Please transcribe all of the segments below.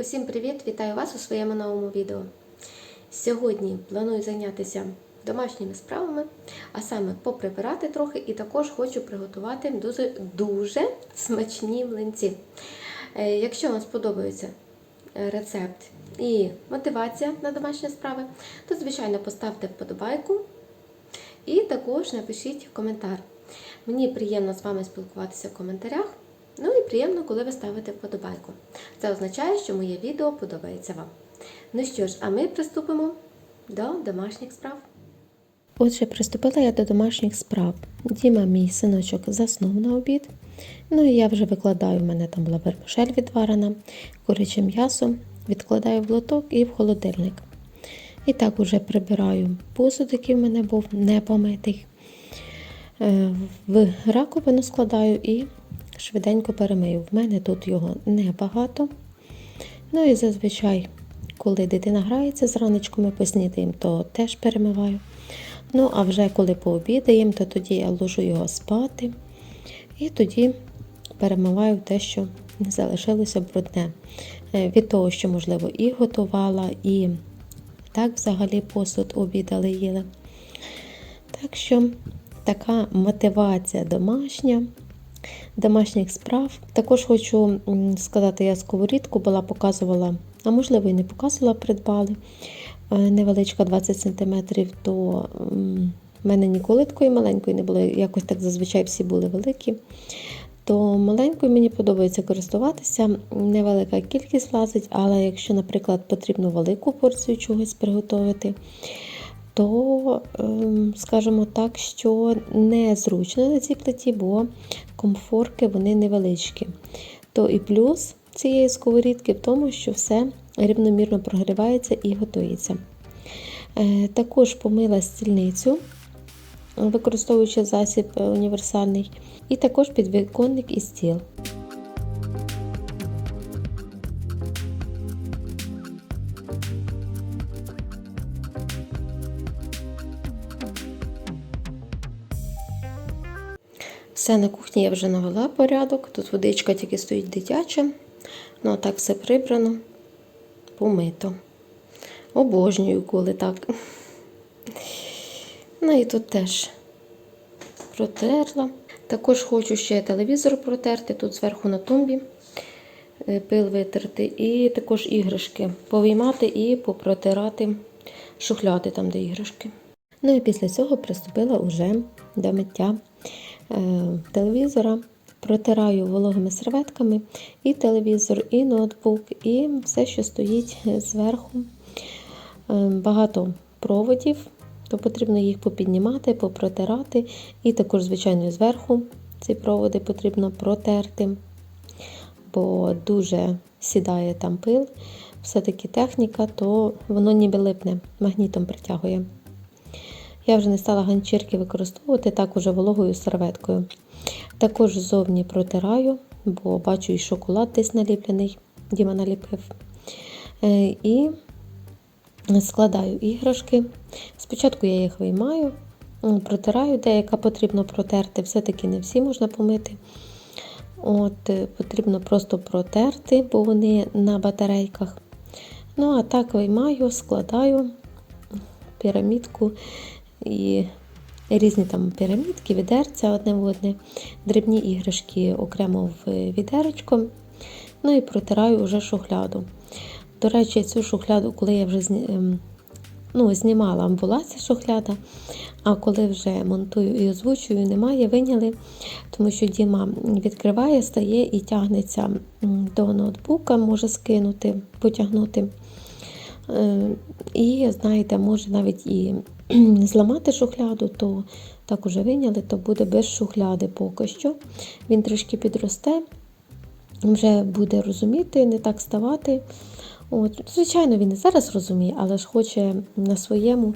Усім привіт! Вітаю вас у своєму новому відео. Сьогодні планую зайнятися домашніми справами, а саме поприбирати трохи, і також хочу приготувати дуже, дуже смачні млинці. Е, Якщо вам сподобається е, рецепт і мотивація на домашні справи, то, звичайно, поставте вподобайку і також напишіть коментар. Мені приємно з вами спілкуватися в коментарях. Ну і приємно, коли ви ставите вподобайку. Це означає, що моє відео подобається вам. Ну що ж, а ми приступимо до домашніх справ. Отже, приступила я до домашніх справ. Діма, мій синочок, заснув на обід. Ну і я вже викладаю, в мене там була вермишель відварена, куряче м'ясо, відкладаю в лоток і в холодильник. І так уже прибираю посуд, який в мене був не помитий. Е, В раковину складаю і швиденько перемию. В мене тут його небагато. Ну і зазвичай, коли дитина грається з раночку, ми поснідаємо, то теж перемиваю. Ну, а вже коли пообідаємо, то тоді я ложу його спати. І тоді перемиваю те, що не залишилося брудне. Е, Від того, що, можливо, і готувала, і так взагалі посуд обідали їли. Так що така мотивація домашня, домашніх справ. Також хочу сказати, я сковорідку була показувала, а можливо і не показувала, придбали. Е, Невеличка 20 см, то в мене ніколи такої маленької не було, якось так зазвичай всі були великі. То маленькою мені подобається користуватися, невелика кількість влазить, але якщо, наприклад, потрібно велику порцію чогось приготувати, то, ем, скажімо так, що незручно на цій плиті, бо комфорки вони невеличкі. То і плюс цієї сковорідки в тому, що все рівномірно прогрівається і готується. Е, Також помила стільницю, використовуючи засіб е, універсальний, і також підвіконник і стіл. Все на кухні я вже навела порядок. Тут водичка тільки стоїть дитяча. Ну, а так все прибрано, помито. Обожнюю, коли так. Ну і тут теж протерла. Також хочу ще телевізор протерти, тут зверху на тумбі е, пил витерти, і також іграшки повиймати і попротирати шухляди там, де іграшки. Ну і після цього приступила уже до миття телевізора. Протираю вологими серветками і телевізор, і ноутбук, і все, що стоїть зверху. Е, Багато проводів, то потрібно їх попіднімати, попротирати. І також, звичайно, зверху ці проводи потрібно протерти, бо дуже сідає там пил. Все-таки техніка, то воно ніби липне, магнітом притягує. Я вже не стала ганчірки використовувати, так уже вологою серветкою. Також ззовні протираю, бо бачу і шоколад десь наліплений, Діма наліпив. Е, І складаю іграшки. Спочатку я їх виймаю, протираю, деяка потрібно протерти, все-таки не всі можна помити. От, е, Потрібно просто протерти, бо вони на батарейках. Ну, а так виймаю, складаю пірамідку і різні там пірамідки, відерця одне в одне, дрібні іграшки окремо в відеречко. Ну і протираю вже шухляду. До речі, цю шухляду, коли я вже ем, ну, знімала, була ця шухляда, а коли вже монтую і озвучую, немає, виняли, тому що Діма відкриває, стає і тягнеться до ноутбука, може скинути, потягнути. Е, І, знаєте, може навіть і зламати шухляду, то так уже виняли, то буде без шухляди поки що. Він трішки підросте, вже буде розуміти, не так ставати. От, Звичайно, він і зараз розуміє, але ж хоче на своєму,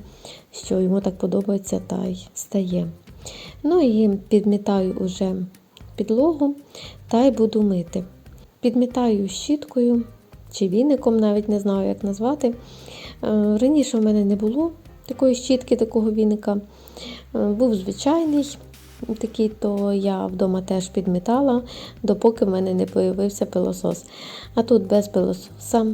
що йому так подобається, та й стає. Ну і підмітаю уже підлогу та й буду мити. Підмітаю щіткою чи віником, навіть не знаю, як назвати. Е, Раніше в мене не було такої щітки, такого віника. Е, Був звичайний, такий, то я вдома теж підмітала, допоки в мене не появився пилосос. А тут без пилососа,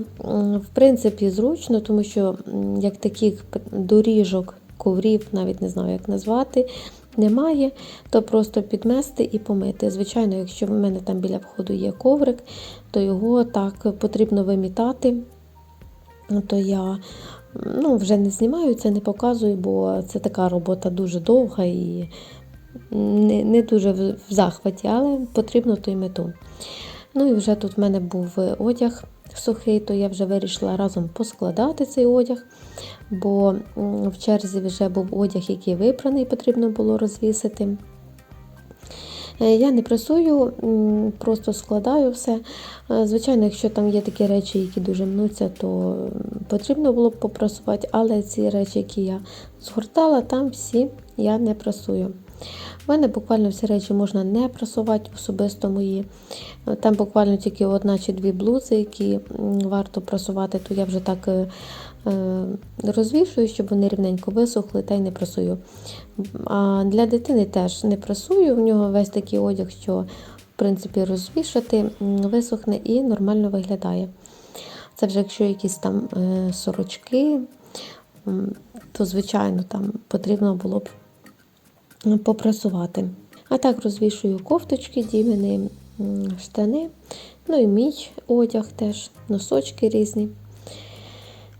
в принципі, зручно, тому що як таких доріжок, коврів, навіть не знаю, як назвати, немає, то просто підмести і помити. Звичайно, якщо в мене там біля входу є коврик, то його так потрібно вимітати. То я ну, вже не знімаю це, не показую, бо це така робота дуже довга і не, не дуже в захваті, але потрібно то й мету. Ну і вже тут в мене був одяг сухий, то я вже вирішила разом поскладати цей одяг, бо в черзі вже був одяг, який випраний, потрібно було розвісити. Е, Я не пресую, просто складаю все. Е, Звичайно, якщо там є такі речі, які дуже мнуться, то потрібно було б попрасувати, але ці речі, які я згортала, там всі я не прасую. У мене буквально всі речі можна не прасувати, особисто мої. Там буквально тільки одна чи дві блузи, які варто прасувати, то я вже так е, е, розвішую, щоб вони рівненько висохли, та й не прасую. А для дитини теж не прасую. В нього весь такий одяг, що в принципі розвішати, висохне і нормально виглядає. Це вже якщо якісь там е, сорочки, то звичайно там потрібно було б попрасувати. А так розвішую кофточки, дівини, штани, ну і мій одяг теж, носочки різні.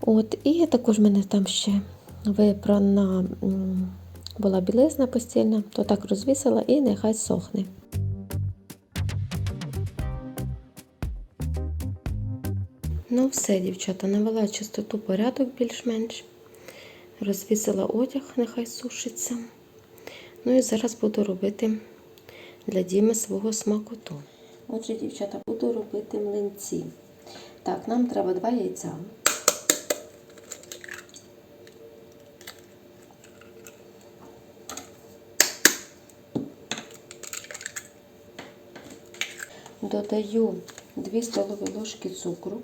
От, і також в мене там ще випрана була білизна постільна, то так розвісила і нехай сохне. Ну, все, дівчата, навела чистоту порядок більш-менш. Розвісила одяг, нехай сушиться. Ну і зараз буду робити для Діми свого смакоту. Отже, дівчата, буду робити млинці. Так, нам треба два яйця. Додаю 2 столові ложки цукру.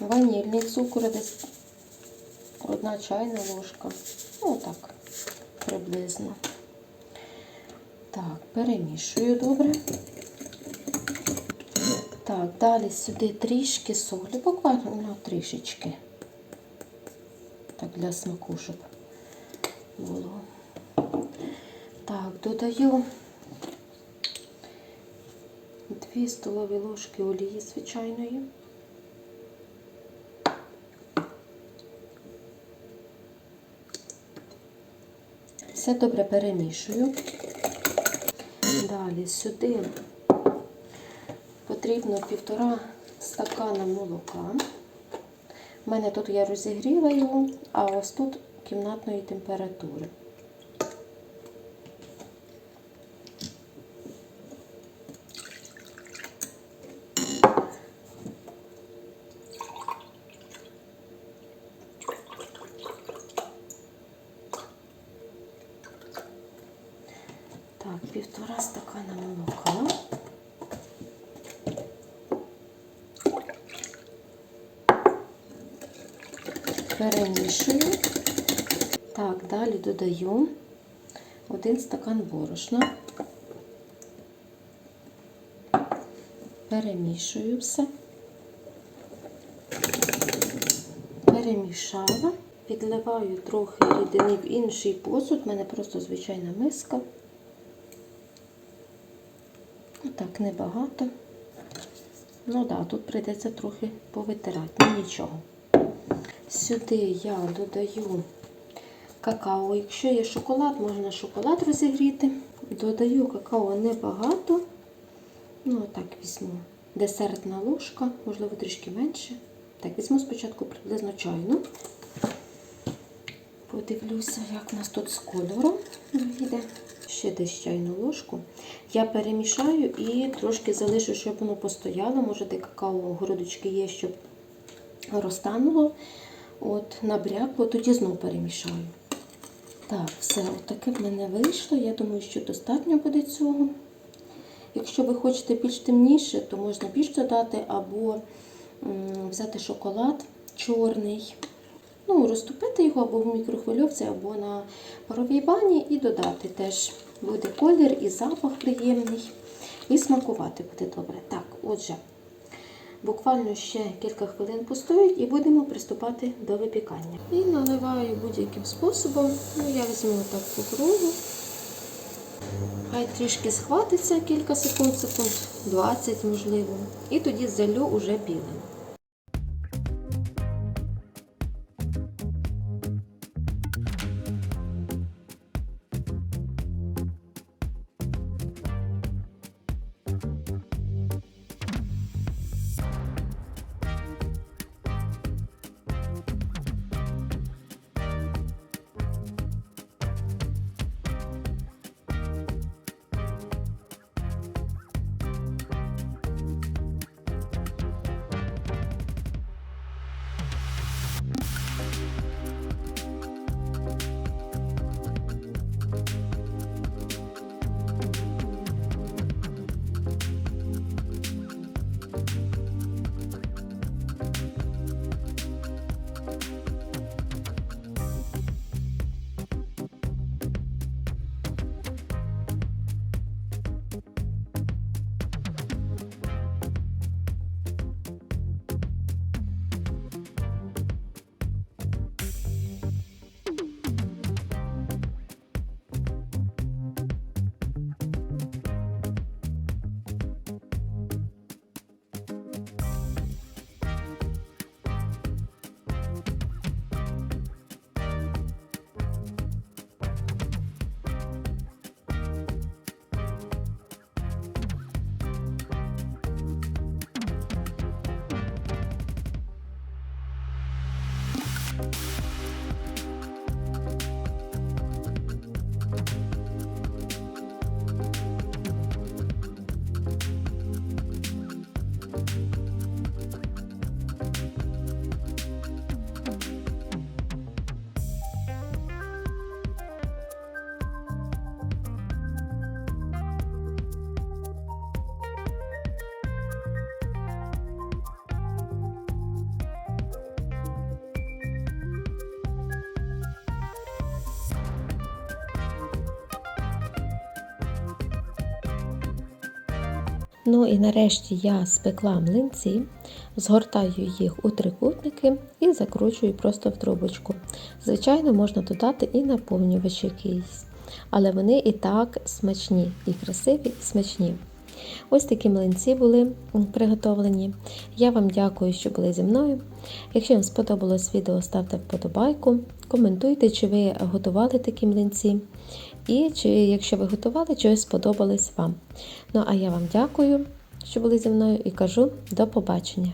Ванільний цукор десь одна чайна ложка. Ну так, приблизно. Так, перемішую добре. Так, далі сюди трішки солі, буквально ну, трішечки. Так, для смаку, щоб було. Так, додаю 2 столові ложки олії звичайної. Все добре перемішую. Далі сюди потрібно півтора стакана молока. У мене тут я розігріла його, а ось тут кімнатної температури. Так, півтора стакана молока. Перемішую. Так, далі додаю один стакан борошна. Перемішую все. Перемішала. Підливаю трохи рідини в інший посуд. У мене просто звичайна миска. Так, небагато. Ну так, да, тут прийдеться трохи повитирати, ну нічого. Сюди я додаю какао. Якщо є шоколад, можна шоколад розігріти. Додаю какао небагато. Ну, так візьму десертна ложка, можливо, трішки менше. Так, візьму спочатку приблизно чайну. Подивлюся, як у нас тут з кольором вийде. Ще десь чайну ложку. Я перемішаю і трошки залишу, щоб воно постояло. Може, де какао грудочки є, щоб розтануло. От, набрякло, тоді знову перемішаю. Так, все, отаке в мене вийшло. Я думаю, що достатньо буде цього. Якщо ви хочете більш темніше, то можна більш додати, або взяти шоколад чорний. ну, розтопити його або в мікрохвильовці, або на паровій бані і додати теж буде колір і запах приємний. І смакувати буде добре. Так, отже, буквально ще кілька хвилин постоять і будемо приступати до випікання. І наливаю будь-яким способом. Ну, я візьму так по кругу. Хай трішки схватиться кілька секунд, секунд 20 можливо. І тоді залю уже білим. Ну і нарешті я спекла млинці, згортаю їх у трикутники і закручую просто в трубочку. Звичайно, можна додати і наповнювач якийсь, але вони і так смачні, і красиві, і смачні. Ось такі млинці були приготовлені. Я вам дякую, що були зі мною. Якщо вам сподобалось відео, ставте вподобайку, коментуйте, чи ви готували такі млинці. І чи, якщо ви готували, чогось сподобалось вам. Ну а я вам дякую, що були зі мною, і кажу до побачення.